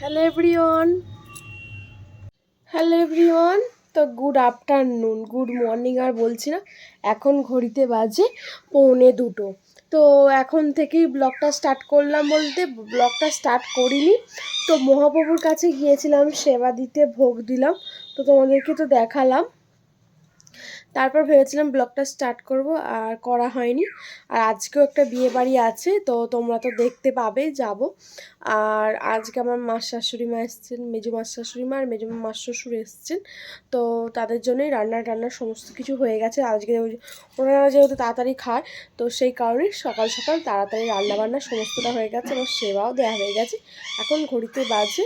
Hello everyone hello everyone তো good afternoon good morning আর বলছি না, এখন ঘড়িতে বাজে পৌনে দুটো। তো এখন থেকেই ব্লগটা স্টার্ট করলাম বলতে ব্লগটা স্টার্ট করিনি। তো মহাপ্রভুর কাছে গিয়েছিলাম, সেবা দিতে ভোগ দিলাম। তো তোমাদেরকে তো দেখালাম। তারপর ভেবেছিলাম ব্লগটা স্টার্ট করব, আর করা হয়নি। আর আজকেও একটা বিয়ে বাড়ি আছে, তো তোমরা তো দেখতে পাবে, যাব। আর আজকে আমার মাস শাশুড়ি মা এসছেন, মেজু মাস শাশুড়ি মা আর মেজো মাস শ্বশুর এসছেন। তো তাদের জন্যই রান্না টান্না সমস্ত কিছু হয়ে গেছে। আজকে ওনারা যেহেতু তাড়াতাড়ি খায়, তো সেই কারণে সকাল সকাল তাড়াতাড়ি রান্না বান্না সমস্তটা হয়ে গেছে, আমার সেবাও দেওয়া হয়ে গেছে। এখন ঘড়িতে বাজে,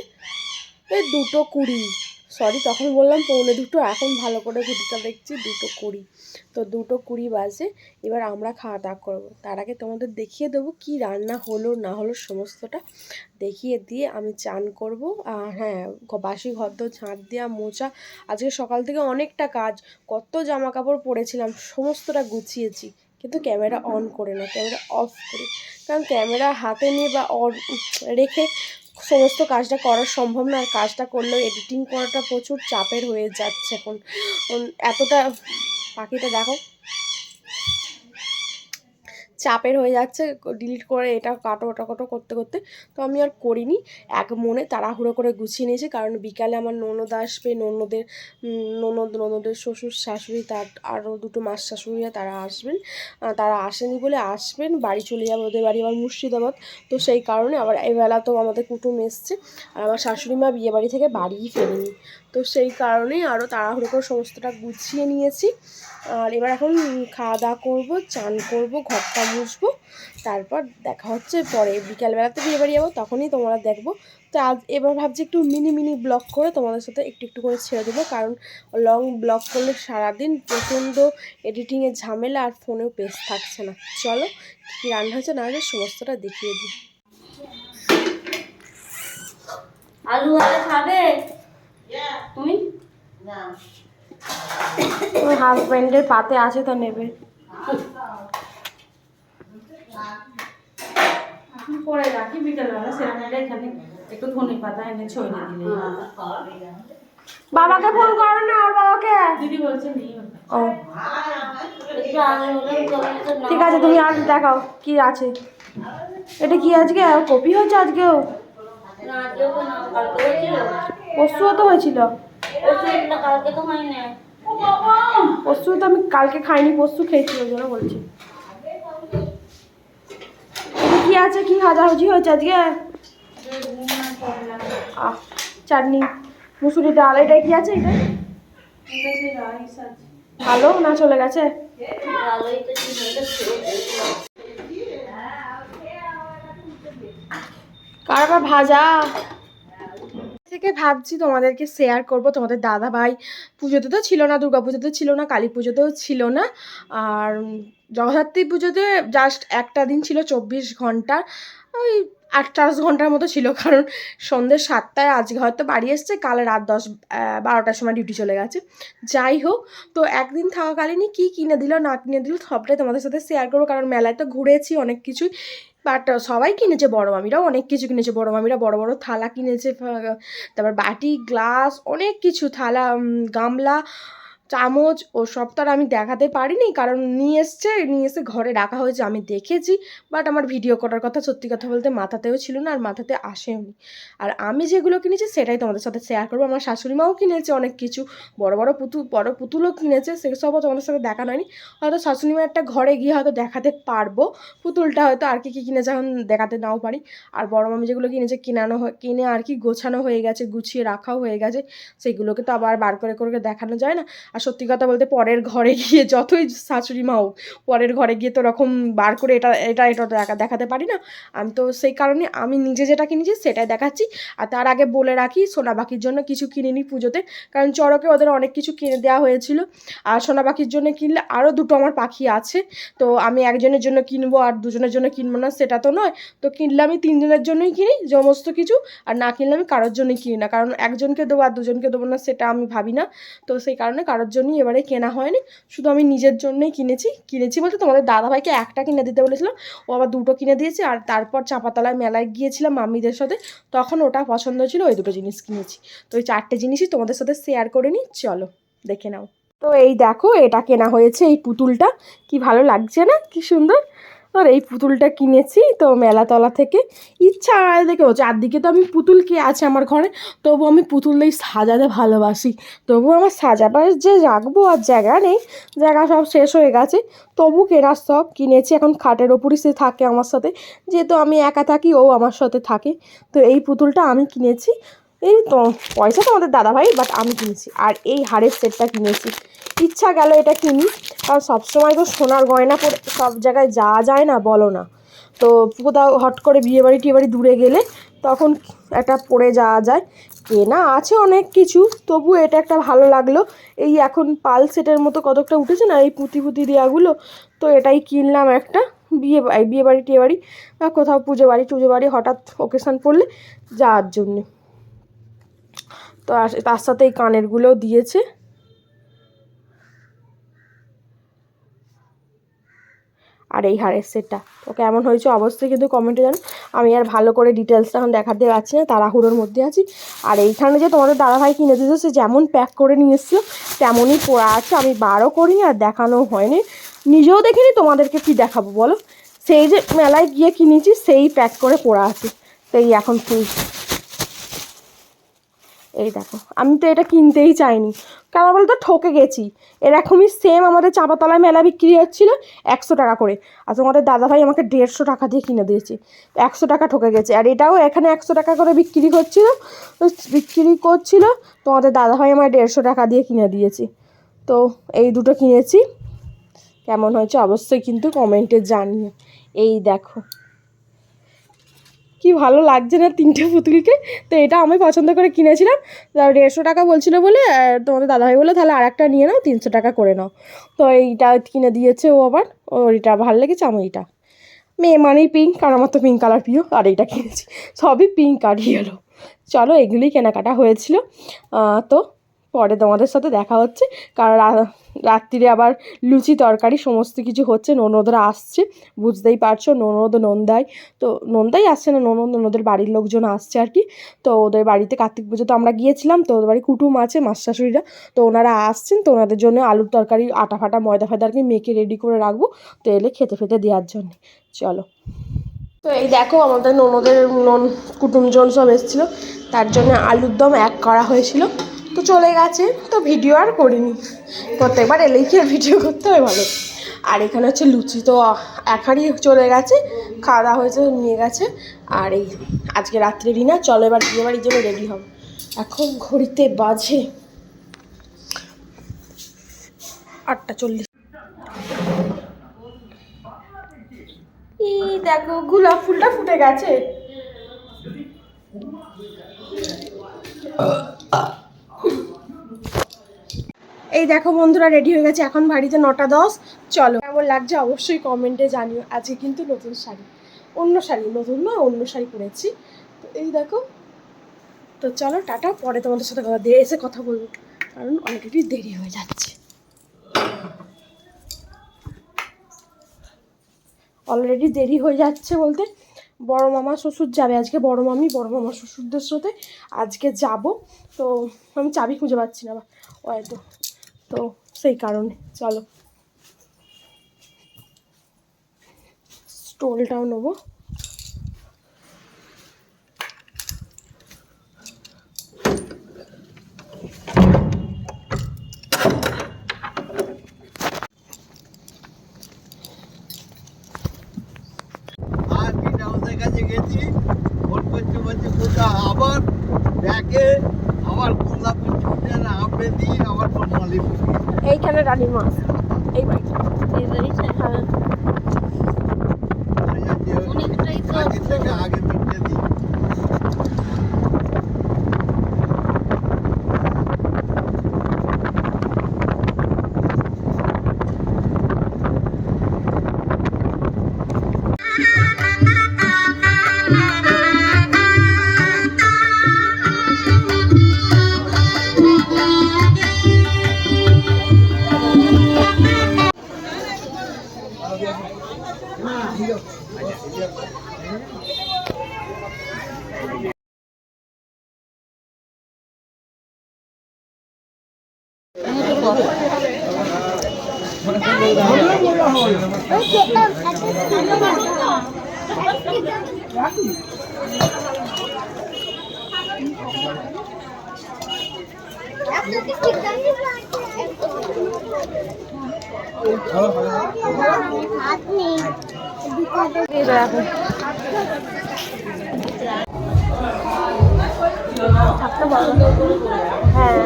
এই দুটো কুড়ি। সরি তখন বললাম পৌনে দুটো, এখন ভালো করে ঘড়িটা দেখছি, দুটো কুড়ি। তো দুটো কুড়ি বাজে, এবার আমরা খাওয়া দাওয়া করব। তার আগে তোমাদের দেখিয়ে দেবো কি রান্না হলো, না হলো সমস্তটা। দেখিয়ে দিয়ে আমি চান করব। হ্যাঁ বাসি ঘর তো ঝাঁট দেওয়া, মোচা। আজকে সকাল থেকে অনেকটা কাজ, কত জামা কাপড় পরেছিলাম, সমস্তটা গুছিয়েছি। কিন্তু ক্যামেরা অন করে না, ক্যামেরা অফ করে। কারণ ক্যামেরা হাতে নিয়ে বা অন রেখে সমস্ত কাজটা করা সম্ভব না, আর কাজটা করলেও এডিটিং করাটা প্রচুর চাপের হয়ে যাচ্ছে এখন। এতটা, পাখিটা দেখো। চাপের হয়ে যাচ্ছে ডিলিট করে এটা কাটো, ওটা কাটো করতে করতে। তো আমি আর করিনি। এক মনে তাড়াহুড়ো করে গুছিয়ে নিয়েছি, কারণ বিকালে আমার ননদ আসবে, ননদের ননদ, ননদের শ্বশুর, শাশুড়ি, তার আরও দুটো মাস শাশুড়িরা তারা আসবেন। তারা আসেনি বলে আসবেন, বাড়ি চলে যাবে, ওদের বাড়ি আবার মুর্শিদাবাদ। তো সেই কারণে আবার এবেলা তো আমাদের কুটুম এসছে, আর আমার শাশুড়ি মা বিয়ে বাড়ি থেকে বাড়িই ফেরেনি। তো সেই কারণেই আরও তাড়াহুড়ো করে সমস্তটা গুছিয়ে নিয়েছি। আর এবার এখন খাওয়া দাওয়া করব, চান করব, ঘরটা মুছবো তারপর দেখা হচ্ছে পরে বিকালবেলাতে বিয়ে বাড়ি যাব তখনই তোমরা দেখব। তো আজ এবার ভাবছি একটু মিনি মিনি ব্লগ করে তোমাদের সাথে একটু একটু করে ছেড়ে দেবো কারণ লং ব্লগ করলে সারাদিন প্রচণ্ড এডিটিংয়ের ঝামেলা আর ফোনেও পেস থাকছে না। চলো কী রান্না হয়েছে না হয়েছে সমস্তটা দেখিয়ে দিই। আলু আলু খাবে? তুমি? হাজব্যান্ডের পাতে আছে তো নেবে। পরে রাখি বিকেলবেলা এখানে একটু ধনে পাতা এনে ছড়িয়ে দিলে বাবাকে ফোন করো না ওর বাবাকে। দিদি বলছে নেই ও। ঠিক আছে তুমি আর দেখাও কি আছে। এটা কি আজকে? কপি হয়েছে আজকেও? পরশুও তো হয়েছিল। হয় পরশু তো আমি কালকে খাইনি পরশু খেয়েছিল ওই জন্য বলছি। আছে, কি হাজাহুজি হয়েছে আজকে? আহ, চাটনি। মুসুরি ডাল, এটা কি আছে এটা? ভালো না চলে গেছে? কার ভাজা? থেকে ভাবছি তোমাদেরকে শেয়ার করব। তোমাদের দাদা ভাই পুজোতে তো ছিল না, দুর্গা পুজোতে ছিল না, কালী পুজোতেও ছিল না। আর জগদ্ধাত্রী পুজোতে জাস্ট একটা দিন ছিল চব্বিশ ঘণ্টা। ওই আটটাশ ঘণ্টার মতো ছিল, কারণ সন্ধ্যে সাতটায় আজকে হয়তো বাড়ি এসছে, কাল রাত দশ বারোটার সময় ডিউটি চলে গেছে। যাই হোক, তো একদিন থাকাকালীনই কী কিনে দিল, না কিনে দিল, সবটাই তোমাদের সাথে শেয়ার করব, কারণ মেলায় তো ঘুরেছি অনেক কিছুই। বাট সবাই কিনেছে বড় মামিরাও, অনেক কিছু কিনেছে। বড় মামিরা বড় বড় থালা কিনেছে তারপর বাটি, গ্লাস, অনেক কিছু, থালা গামলা চামচ ও সব তো আর আমি দেখাতে পারিনি, কারণ নিয়ে এসছে, নিয়ে এসে ঘরে রাখা হয়েছে, আমি দেখেছি বাট আমার ভিডিও করার কথা সত্যি কথা বলতে মাথাতেও ছিল না আর মাথাতে আসেওনি আর আমি যেগুলো কিনেছি সেটাই তোমাদের সাথে শেয়ার করব, আমার শাশুড়ি মাও কিনেছে অনেক কিছু, বড় বড় পুতুল বড় পুতুলও কিনেছে, সেসবও তোমাদের সাথে দেখানো হয়নি, হয়তো শাশুড়ি মা একটা ঘরে গিয়ে হয়তো দেখাতে পারব, পুতুলটা হয়তো আর কি কী কিনেছে এখন দেখাতে নাও পারি, আর বড় মামি যেগুলো কিনেছে কিনানো কিনে আর কি গোছানো হয়ে গেছে, গুছিয়ে রাখাও হয়ে গেছে, সেগুলোকে তো আবার বার করে করে দেখানো যায় না আর সত্যি কথা বলতে পরের ঘরে গিয়ে যতই শাশুড়ি মা হোক, পরের ঘরে গিয়ে তো ওরকম বার করে এটা এটা এটা দেখা, দেখাতে পারি না। আমি তো সেই কারণে আমি নিজে যেটা কিনেছি সেটাই দেখাচ্ছি। আর তার আগে বলে রাখি, সোনা পাখির জন্য কিছু কিনে নিই পুজোতে, কারণ চড়কে ওদের অনেক কিছু কিনে দেওয়া হয়েছিল। আর সোনা পাখির জন্য কিনলে আরও দুটো আমার পাখি আছে। তো আমি একজনের জন্য কিনবো আর দুজনের জন্য কিনবো না, সেটা তো নয়। তো কিনলে আমি তিনজনের জন্যই কিনি, সমস্ত কিছু। আর না কিনলে আমি কারোর জন্যই কিনি না, কারণ একজনকে দেবো আর দুজনকে দেবো না, সেটা আমি ভাবি না। তো সেই কারণে কারোর করার জন্যই এবারে কেনা হয়নি। শুধু আমি নিজের জন্যই কিনেছি। কিনেছি বলতে তোমাদের দাদাভাইকে একটা কিনে দিতে বলেছিলাম। ও আবার দুটো কিনে দিয়েছে। আর তারপর চাপাতলায় মেলায় গিয়েছিলাম মাম্মিদের সাথে। তখন ওটা পছন্দ ছিল, ওই দুটো জিনিস কিনেছি। তো ওই চারটে জিনিসই তোমাদের সাথে শেয়ার করে নিই। চলো, দেখে নাও। তো এই দেখো, এটা কেনা হয়েছে এই পুতুলটা। কি ভালো লাগছে না? কি সুন্দর। আর এই পুতুলটা কিনেছি তো মেলাতলা থেকে। ইচ্ছা দেখো চারদিকে তো আমি পুতুল কে আছে আমার ঘরে, তবু আমি পুতুল দিয়ে সাজাতে ভালোবাসি। তবু আমার সাজাবার যে রাখব আর জায়গা নেই, জায়গা সব শেষ হয়ে গেছে, তবু কেনার সব কিনেছি। এখন খাটের ওপরই সে থাকে আমার সাথে, যেহেতু আমি একা থাকি, ও আমার সাথে থাকে। তো এই পুতুলটা আমি কিনেছি এই তো, পয়সা তো আমাদের দাদাভাই বাট আমি কিনেছি। আর এই হাড়ের সেটটা কিনেছি। ইচ্ছা গেল এটা কিনি, কারণ সবসময় তো সোনার গয়না পরে সব জায়গায় যাওয়া যায় না, বলো না। তো কোথাও হট করে বিয়ে বাড়ি টিয়ে বাড়ি দূরে গেলে তখন একটা পরে যাওয়া যায়। কেনা আছে অনেক কিছু, তবু এটা একটা ভালো লাগল। এই এখন পাল সেটের মতো কতকটা উঠেছে না, এই পুঁতি পুঁতি দেওয়াগুলো, তো এটাই কিনলাম একটা। বিয়ে বিয়ে বাড়ি টিয়ে বাড়ি বা কোথাও পুজো বাড়ি টুজো বাড়ি হঠাৎ ওকেশান পড়লে যাওয়ার জন্যে। তো তার সাথে এই কানেরগুলোও দিয়েছে। আর এই হারের সেটটা, তো কেমন হয়েছে অবশ্যই কিন্তু কমেন্টে জানো। আমি আর ভালো করে ডিটেলসটা এখন দেখাতে পারছি না, তাড়াহুড়োর মধ্যে আছি। আর এইখানে যে তোমাদের দাদাভাই কিনে দিয়েছে, সে যেমন প্যাক করে নিয়ে এসেছিল, তেমনই পড়া আছে। আমি বারও করিনি আর দেখানো হয়নি। নিজেও দেখিনি, তোমাদেরকে কি দেখাবো বলো? সেই যে মেলায় গিয়ে কিনেছি, সেই প্যাক করে পড়া আছে। সেই এখন খুলছি এই দেখো, আমি তো এটা কিনতেই চাইনি। কারণ বলতো? ঠকে গেছি। এরকমই সেম আমাদের চাপাতলায় মেলা বিক্রি হচ্ছিল একশো টাকা করে। আর তোমাদের দাদাভাই আমাকে দেড়শো টাকা দিয়ে কিনে দিয়েছে। একশো টাকা ঠকে গেছে। আর এটাও এখানে একশো টাকা করে বিক্রি করছিল বিক্রি করছিল, তোমাদের দাদাভাই আমার দেড়শো টাকা দিয়ে কিনে দিয়েছে। তো এই দুটো কিনেছি। কেমন হয়েছে অবশ্যই কিন্তু কমেন্টে জানিও। এই দেখো। কি ভালো লাগছে না তিনটে পুতুলকে? তো এটা আমি পছন্দ করে কিনেছিলাম। দেড়শো টাকা বলছিল বলে তোমাদের দাদাভাই বলে তাহলে আর একটা নিয়ে নাও, তিনশো টাকা করে নাও। তো এইটা কিনে দিয়েছে ও আবার। ওর এটা ভালো লেগেছে আমি এটা। মেয়ে মানেই পিঙ্ক আর আমার তো পিঙ্ক কালার প্রিয়, আর এইটা কিনেছি। সবই পিঙ্ক আর ইয়েলো চলো, এগুলোই কেনাকাটা হয়েছিল। তো পরে তোমাদের সাথে দেখা হচ্ছে। কারণ রাত্রিরে আবার লুচি তরকারি সমস্ত কিছু হচ্ছে, ননদরা আসছে, বুঝতেই পারছ, ননদ নন্দাই। তো নন্দাই আসছে না, ননদ ননদের বাড়ির লোকজন আসছে আর কি। তো ওদের বাড়িতে কার্তিক পুজো তো আমরা গিয়েছিলাম, তো ওদের বাড়ি কুটুম আছে মাস শাশুড়িরা তো ওনারা আসছেন, তো ওনাদের জন্য আলুর তরকারি, আটা ফাটা, ময়দা ফায়দা আর কি মেখে রেডি করে রাখব, তো এলে খেতে ফেতে দেওয়ার জন্য। চলো। তো এই দেখো আমাদের ননদের, নন, কুটুমজন সব এসেছিল, তার জন্য আলুর দম এক করা হয়েছিল। তো চলে গেছে, তো ভিডিও আর করিনি। প্রত্যেকবার এলেই কি আর ভিডিও করতে হয় ভালো আর এখানে হচ্ছে লুচি তো এক হাঁড়ি চলে গেছে, খাওয়া দাওয়া হয়েছে, নিয়ে গেছে। আর এই আজকে রাত্রে ডিনার চলো এবার বিয়ে বাড়ির জন্য রেডি হব এখন ঘড়িতে বাজে আটটা চল্লিশ। এই দেখো, গোলাপ ফুলটা ফুটে গেছে। এই দেখো বন্ধুরা রেডি হয়ে গেছে। এখন বাড়িতে নটা দশ। চলো। কেমন লাগছে অবশ্যই কমেন্টে জানিও। আজকে কিন্তু নতুন শাড়ি। অন্য শাড়ি, নতুন না অন্য শাড়ি পরেছি। তো এই দেখো। তো চলো, টাটা। পরে তোমাদের সাথে কথা দিয়ে এসে কথা বলব। কারণ অলরেডি দেরি হয়ে যাচ্ছে। অলরেডি দেরি হয়ে যাচ্ছে বলতে বড় মামা শ্বশুর যাবে আজকে, বড় মামি, বড় মামা শ্বশুরদের সাথে আজকে যাব। তো আমি চাবি খুঁজে পাচ্ছি না, বা হয়তো তো সেই কারণে চলো। স্টোলটাও নেব আর গ্রিন হাউসের কাছে গেছি ফোন করছে বলছে কোথা আবার ব্যাগে আবার কমলাপুর আপে দিয়ে আবার মালিপুর এইখানে রানী মাছ। এই বাড়িটা। এই বাড়িটা হ্যাঁ। অনেকটাই তো। আগে থেকে হ্যাঁ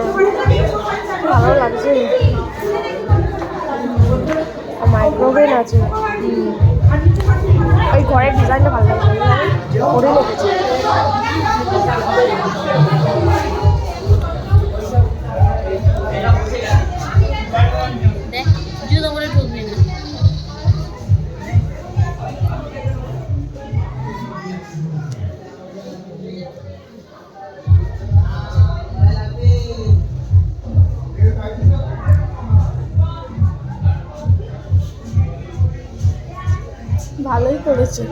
মাইক্রোওভেন আছে ওই ঘরের ডিজাইনটা ভালো লাগছে। করে রেখেছে করেছে।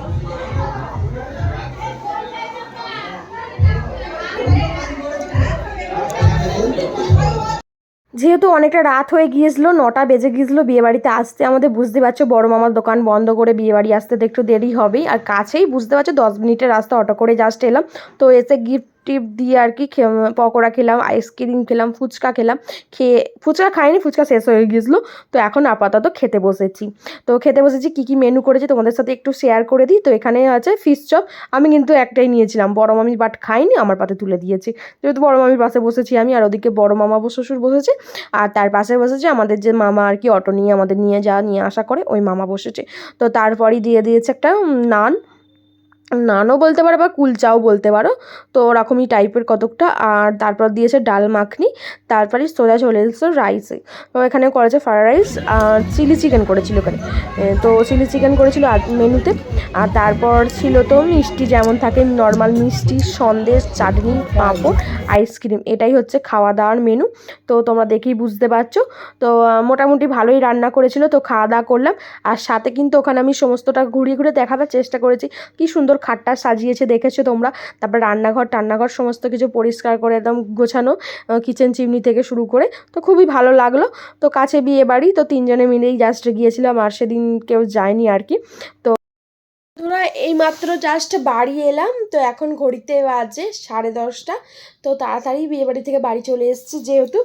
যেহেতু অনেকটা রাত হয়ে গিয়েছিল, নটা বেজে গিয়েছিল, বিয়েবাড়িতে আসতে আমাদের বুঝতে পারছ, বড় মামার দোকান বন্ধ করে বিয়েবাড়ি আসতে তো একটু দেরি হবেই। আর কাছেই বুঝতে পারছ, দশ মিনিটের রাস্তা, অটো করে জাস্ট এলাম। তো এসে গিফট টিপ দিয়ে আর কি পকোড়া খেলাম আইসক্রিম খেলাম, ফুচকা খেলাম, খেয়ে, ফুচকা খাইনি, ফুচকা শেষ হয়ে গিয়েছিল। তো এখন আপাতত খেতে বসেছি। তো খেতে বসেছি, কী কী মেনু করেছি তোমাদের সাথে একটু শেয়ার করে দিই। তো এখানে আছে ফিশ চপ আমি কিন্তু একটাই নিয়েছিলাম, বড় মামি বাট খাইনি, আমার পাতে তুলে দিয়েছি। যেহেতু বড় মামির পাশে বসেছি আমি, আর ওদিকে বড় মামা শ্বশুর বসেছে, আর তার পাশে বসেছে আমাদের যে মামা আর কি, অটো নিয়ে আমাদের নিয়ে যাওয়া, নিয়ে আসা করে, ওই মামা বসেছে। তো তারপরই দিয়ে দিয়েছে একটা নান। নানও বলতে পারো বা কুলচাও বলতে পারো। তো ওরকমই টাইপের কতকটা। আর তারপর দিয়েছে ডাল মাখনি, তারপরে সোজা চলে এসেছে রাইসে তো এখানে করেছে ফ্রাইড রাইস আর চিলি চিকেন করেছিল ওখানে। তো চিলি চিকেন করেছিল মেনুতে। আর তারপর ছিল তো মিষ্টি, যেমন থাকে নর্মাল মিষ্টি, সন্দেশ, চাটনি, পাঁপড় আইসক্রিম এটাই হচ্ছে খাওয়া দাওয়ার মেনু তো তোমরা দেখেই বুঝতে পারছ। তো মোটামুটি ভালোই রান্না করেছিল। তো খাওয়া দাওয়া করলাম। আর সাথে কিন্তু ওখানে আমি সমস্তটা ঘুরিয়ে ঘুরে দেখাবার চেষ্টা করেছি। কি সুন্দর খাটটা সাজিয়েছে, দেখেছ তোমরা? তারপর রান্নাঘর, টান্নাঘর সমস্ত কিছু পরিষ্কার করে একদম গোছানো কিচেন চিমনি থেকে শুরু করে, তো খুবই ভালো লাগল। তো কাছে বিয়ে বাড়ি, তো তিনজনে মিলেই জাস্ট গিয়েছিলাম, আর সেদিন কেউ যায়নি আর কি। তো এইমাত্র জাস্ট বাড়ি এলাম, তো এখন ঘড়িতে বাজে সাড়ে দশটা, তো তাড়াতাড়ি বিয়ে বাড়ি থেকে বাড়ি চলে এসেছি যেহেতু।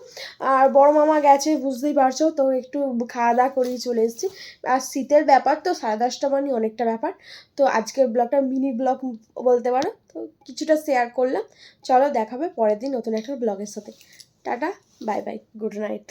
আর বড় মামা গেছে, বুঝতেই পারছ, তো একটু খাওয়া দাওয়া করেই চলে এসেছি। আর শীতের ব্যাপার তো, সাড়ে দশটা মানে অনেকটা ব্যাপার। তো আজকের ব্লগটা মিনি ব্লগ বলতে পারো, তো কিছুটা শেয়ার করলাম। চলো দেখাবে পরের দিন নতুন একটা ব্লগের সাথে। Tata bye bye good night